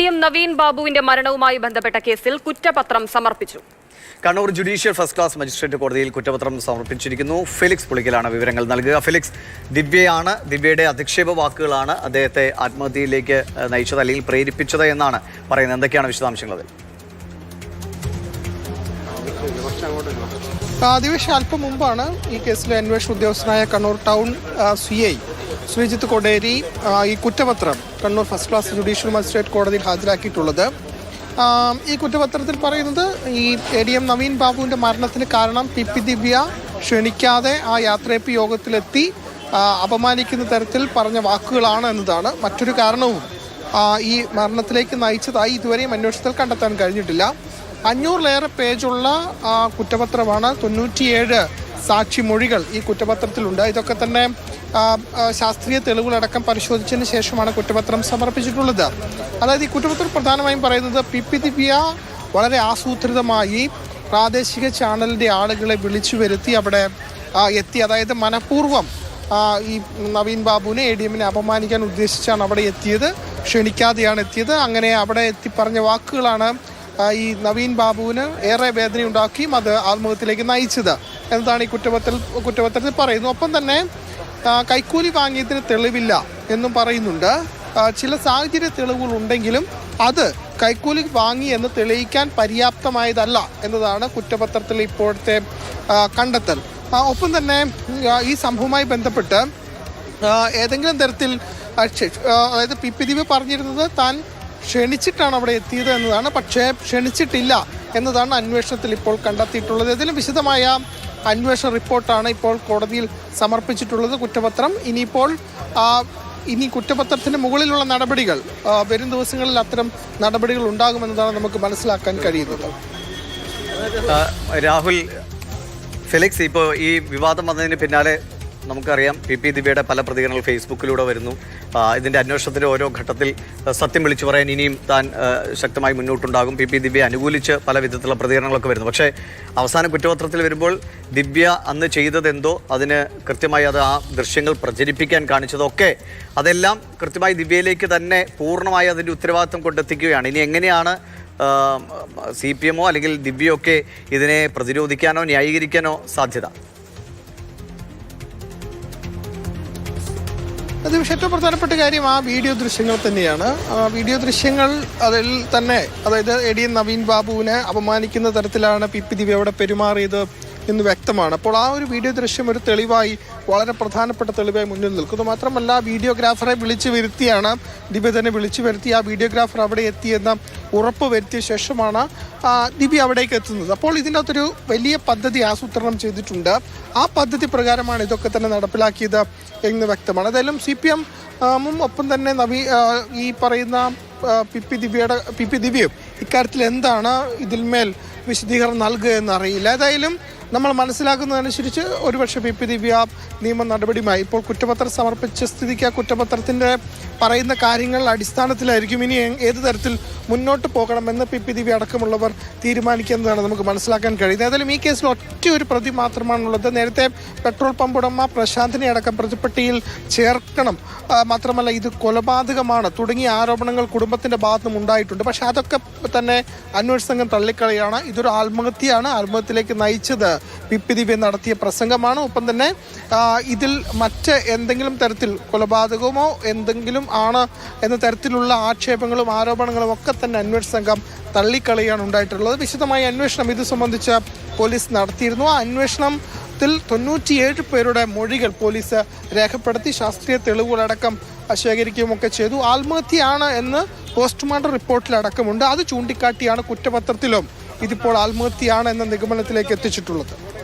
D M Naveen ബാബുവിന്റെ മരണവുമായി ബന്ധപ്പെട്ട കേസിൽ കുറ്റപത്രം സമർപ്പിച്ചു. Kannur judicial first class magistrate കോടതിയിൽ കുറ്റപത്രം സമർപ്പിച്ചിരിക്കുന്നു. ഫെലിക്സ് പുളിക്കലാണ് വിവരങ്ങൾ നൽകുക. ഫെലിക്സ് ദിവ്യയാണ്. ദിവ്യയുടെ അധിക്ഷേപ വാക്കുകളാണ് അദ്ദേഹത്തെ ആത്മഹത്യയിലേക്ക് നയിച്ചത് അല്ലെങ്കിൽ പ്രേരിപ്പിച്ചത് എന്നാണ് പറയുന്നത്. എന്തൊക്കെയാണ് വിശദാംശങ്ങൾ അതിൽ? ദിവേഷ് അല്പം മുമ്പാണ് ഈ കേസിലെ അന്വേഷണ ഉദ്യോഗസ്ഥനായ Kannur town C I Sreejith Koderi ഈ കുറ്റപത്രം Kannur first class judicial magistrate കോടതിയിൽ ഹാജരാക്കിയിട്ടുള്ളത്. ഈ കുറ്റപത്രത്തിൽ പറയുന്നത് ഈ എ ഡി എം നവീൻ ബാബുവിന്റെ മരണത്തിന് കാരണം പി പി ദിവ്യ ക്ഷണിക്കാതെ ആ യാത്രയപ്പ് യോഗത്തിലെത്തി അപമാനിക്കുന്ന തരത്തിൽ പറഞ്ഞ വാക്കുകളാണ് എന്നതാണ് മറ്റൊരു കാരണവും. ഈ മരണത്തിലേക്ക് നയിച്ചതായി ഇതുവരെയും അന്വേഷണത്തിൽ കണ്ടെത്താൻ കഴിഞ്ഞിട്ടില്ല. അഞ്ഞൂറിലേറെ പേജുള്ള കുറ്റപത്രമാണ് തൊണ്ണൂറ്റിയേഴ് സാക്ഷിമൊഴികൾ ഈ കുറ്റപത്രത്തിലുണ്ട്. ഇതൊക്കെ തന്നെ ശാസ്ത്രീയ തെളിവുകളടക്കം പരിശോധിച്ചതിന് ശേഷമാണ് കുറ്റപത്രം സമർപ്പിച്ചിട്ടുള്ളത്. അതായത് ഈ കുറ്റപത്രം പ്രധാനമായും പറയുന്നത് പി പി ദിവ്യ വളരെ ആസൂത്രിതമായി പ്രാദേശിക ചാനലിന്റെ ആളുകളെ വിളിച്ചു വരുത്തി അവിടെ എത്തി. അതായത് മനഃപൂർവം ഈ നവീൻ ബാബുവിനെ എ ഡി എമ്മിനെ അപമാനിക്കാൻ ഉദ്ദേശിച്ചാണ് അവിടെ എത്തിയത്. ക്ഷണിക്കാതെയാണ് എത്തിയത്. അങ്ങനെ അവിടെ എത്തി പറഞ്ഞ വാക്കുകളാണ് ഈ നവീൻ ബാബുവിന് ഏറെ വേദനയുണ്ടാക്കിയും അത് ആത്മഹത്യയിലേക്ക് നയിച്ചത്. എന്നതാണ് ഈ കുറ്റപത്രത്തിൽ കുറ്റപത്രത്തിൽ പറയുന്നത്. ഒപ്പം തന്നെ കൈക്കൂലി വാങ്ങിയതിന് തെളിവില്ല എന്നും പറയുന്നുണ്ട്. ചില സാഹചര്യ തെളിവുകൾ ഉണ്ടെങ്കിലും അത് കൈക്കൂലി വാങ്ങി എന്ന് തെളിയിക്കാൻ പര്യാപ്തമായതല്ല എന്നതാണ് കുറ്റപത്രത്തിൽ ഇപ്പോഴത്തെ കണ്ടെത്തൽ. ഒപ്പം തന്നെ ഈ സംഭവവുമായി ബന്ധപ്പെട്ട് ഏതെങ്കിലും തരത്തിൽ അതായത് പി പി ദിവ്യ പറഞ്ഞിരുന്നത് താൻ ക്ഷണിച്ചിട്ടാണ് അവിടെ എത്തിയത് എന്നതാണ്. പക്ഷേ ക്ഷണിച്ചിട്ടില്ല എന്നതാണ് അന്വേഷണത്തിൽ ഇപ്പോൾ കണ്ടെത്തിയിട്ടുള്ളത്. ഇതിലും വിശദമായ അന്വേഷണ റിപ്പോർട്ടാണ് ഇപ്പോൾ കോടതിയിൽ സമർപ്പിച്ചിട്ടുള്ളത്. കുറ്റപത്രം. ഇനിയിപ്പോൾ ഇനി കുറ്റപത്രത്തിന് മുകളിലുള്ള നടപടികൾ വരും ദിവസങ്ങളിൽ അത്തരം നടപടികൾ ഉണ്ടാകുമെന്നതാണ് നമുക്ക് മനസ്സിലാക്കാൻ കഴിയുന്നത്. രാഹുൽ ഫെലിക്സ് ഇപ്പോൾ ഈ വിവാദം വന്നതിന് പിന്നാലെ നമുക്കറിയാം പി പി ദിവ്യയുടെ പല പ്രതികരണങ്ങൾ ഫേസ്ബുക്കിലൂടെ വരുന്നു. ഇതിന്റെ ഇതിന്റെ അന്വേഷണത്തിന്റെ ഓരോ ഘട്ടത്തിൽ സത്യം വിളിച്ചു പറയാൻ ഇനിയും താൻ ശക്തമായി മുന്നോട്ടുണ്ടാകും. പി പി ദിവ്യ അനുകൂലിച്ച് പല വിധത്തിലുള്ള പ്രതികരണങ്ങളൊക്കെ വരുന്നു. പക്ഷേ അവസാന കുറ്റപത്രത്തിൽ വരുമ്പോൾ ദിവ്യ അന്ന് ചെയ്തതെന്തോ അതിന് കൃത്യമായി അത് ആ ദൃശ്യങ്ങൾ പ്രചരിപ്പിക്കാൻ കാണിച്ചതൊക്കെ അതെല്ലാം കൃത്യമായി ദിവ്യയിലേക്ക് തന്നെ പൂർണമായി അതിന്റെ ഉത്തരവാദിത്വം കൊണ്ടെത്തിക്കുകയാണ്. ഇനി എങ്ങനെയാണ് സി പി എമ്മോ അല്ലെങ്കിൽ ദിവ്യയൊക്കെ ഇതിനെ പ്രതിരോധിക്കാനോ ന്യായീകരിക്കാനോ സാധ്യത? അത് ഏറ്റവും പ്രധാനപ്പെട്ട കാര്യം ആ വീഡിയോ ദൃശ്യങ്ങൾ തന്നെയാണ്. ആ വീഡിയോ ദൃശ്യങ്ങൾ അതിൽ തന്നെ അതായത് എ ഡി നവീൻ ബാബുവിനെ അപമാനിക്കുന്ന തരത്തിലാണ് പി പി ദിവ്യ അവിടെ പെരുമാറിയത്. എന്ന് വ്യക്തമാണ്. അപ്പോൾ ആ ഒരു വീഡിയോ ദൃശ്യം ഒരു തെളിവായി വളരെ പ്രധാനപ്പെട്ട തെളിവായി മുന്നിൽ നിൽക്കുന്നു. മാത്രമല്ല വീഡിയോഗ്രാഫറെ വിളിച്ചു വരുത്തിയാണ് ദിവ്യ തന്നെ വിളിച്ചു വരുത്തി ആ വീഡിയോഗ്രാഫർ അവിടെ എത്തിയെന്ന ഉറപ്പ് വരുത്തിയ ശേഷമാണ് ദിവ്യ അവിടേക്ക് എത്തുന്നത്. അപ്പോൾ ഇതിനകത്തൊരു വലിയ പദ്ധതി ആസൂത്രണം ചെയ്തിട്ടുണ്ട്. ആ പദ്ധതി പ്രകാരമാണ് ഇതൊക്കെ തന്നെ നടപ്പിലാക്കിയത് എന്ന് വ്യക്തമാണ്. ഏതായാലും സി പി എമ്മും ഒപ്പം തന്നെ നവീ ഈ പറയുന്ന പി പി ദിവ്യയുടെ പി പി ദിവ്യയും ഇക്കാര്യത്തിൽ എന്താണ് ഇതിന്മേൽ വിശദീകരണം നൽകുക എന്നറിയില്ല ഏതായാലും നമ്മൾ മനസ്സിലാക്കുന്നതനുസരിച്ച് ഒരുപക്ഷെ പി പി ദിവ്യ നിയമ നടപടിയുമായി ഇപ്പോൾ കുറ്റപത്രം സമർപ്പിച്ച സ്ഥിതിക്ക് ആ കുറ്റപത്രത്തിന്റെ പറയുന്ന കാര്യങ്ങൾ അടിസ്ഥാനത്തിലായിരിക്കും. ഇനി ഏത് തരത്തിൽ മുന്നോട്ട് പോകണമെന്ന് പി പി ദിവ്യ അടക്കമുള്ളവർ തീരുമാനിക്കുന്നതാണ് നമുക്ക് മനസ്സിലാക്കാൻ കഴിയുന്നത്. ഏതായാലും ഈ കേസിൽ ഒറ്റ ഒരു പ്രതി മാത്രമാണുള്ളത്. നേരത്തെ പെട്രോൾ പമ്പ് ഉടമ പ്രശാന്തിനെ അടക്കം പ്രതിപ്പട്ടിയിൽ ചേർക്കണം. മാത്രമല്ല ഇത് കൊലപാതകമാണ്. തുടങ്ങിയ ആരോപണങ്ങൾ കുടുംബത്തിന്റെ ഭാഗത്തുനിന്നും ഉണ്ടായിട്ടുണ്ട്. പക്ഷേ അതൊക്കെ തന്നെ അന്വേഷണ സംഘം തള്ളിക്കളയാണ്. ഇതൊരു ആത്മഹത്യയാണ്. ആത്മഹത്യയിലേക്ക് നയിച്ചത്. പി പി ദിവ്യ നടത്തിയ പ്രസംഗമാണ്. ഒപ്പം തന്നെ ഇതിൽ മറ്റ് എന്തെങ്കിലും തരത്തിൽ കൊലപാതകമോ എന്തെങ്കിലും ആണ് എന്ന തരത്തിലുള്ള ആക്ഷേപങ്ങളും ആരോപണങ്ങളും ഒക്കെ തന്നെ അന്വേഷണ സംഘം തള്ളിക്കളയാണ് ഉണ്ടായിട്ടുള്ളത്. വിശദമായ അന്വേഷണം ഇത് സംബന്ധിച്ച് പോലീസ് നടത്തിയിരുന്നു. ആ അന്വേഷണം ത്തിൽ തൊണ്ണൂറ്റിയേഴ് പേരുടെ മൊഴികൾ പോലീസ് രേഖപ്പെടുത്തി ശാസ്ത്രീയ തെളിവുകളടക്കം ശേഖരിക്കുകയുമൊക്കെ ചെയ്തു. ആത്മഹത്യയാണ് എന്ന് പോസ്റ്റ്മോർട്ടം റിപ്പോർട്ടിലടക്കമുണ്ട്. അത് ചൂണ്ടിക്കാട്ടിയാണ് കുറ്റപത്രത്തിലും ഇതിപ്പോൾ ആത്മഹത്യയാണ് എന്ന നിഗമനത്തിലേക്ക് എത്തിച്ചിട്ടുള്ളത്.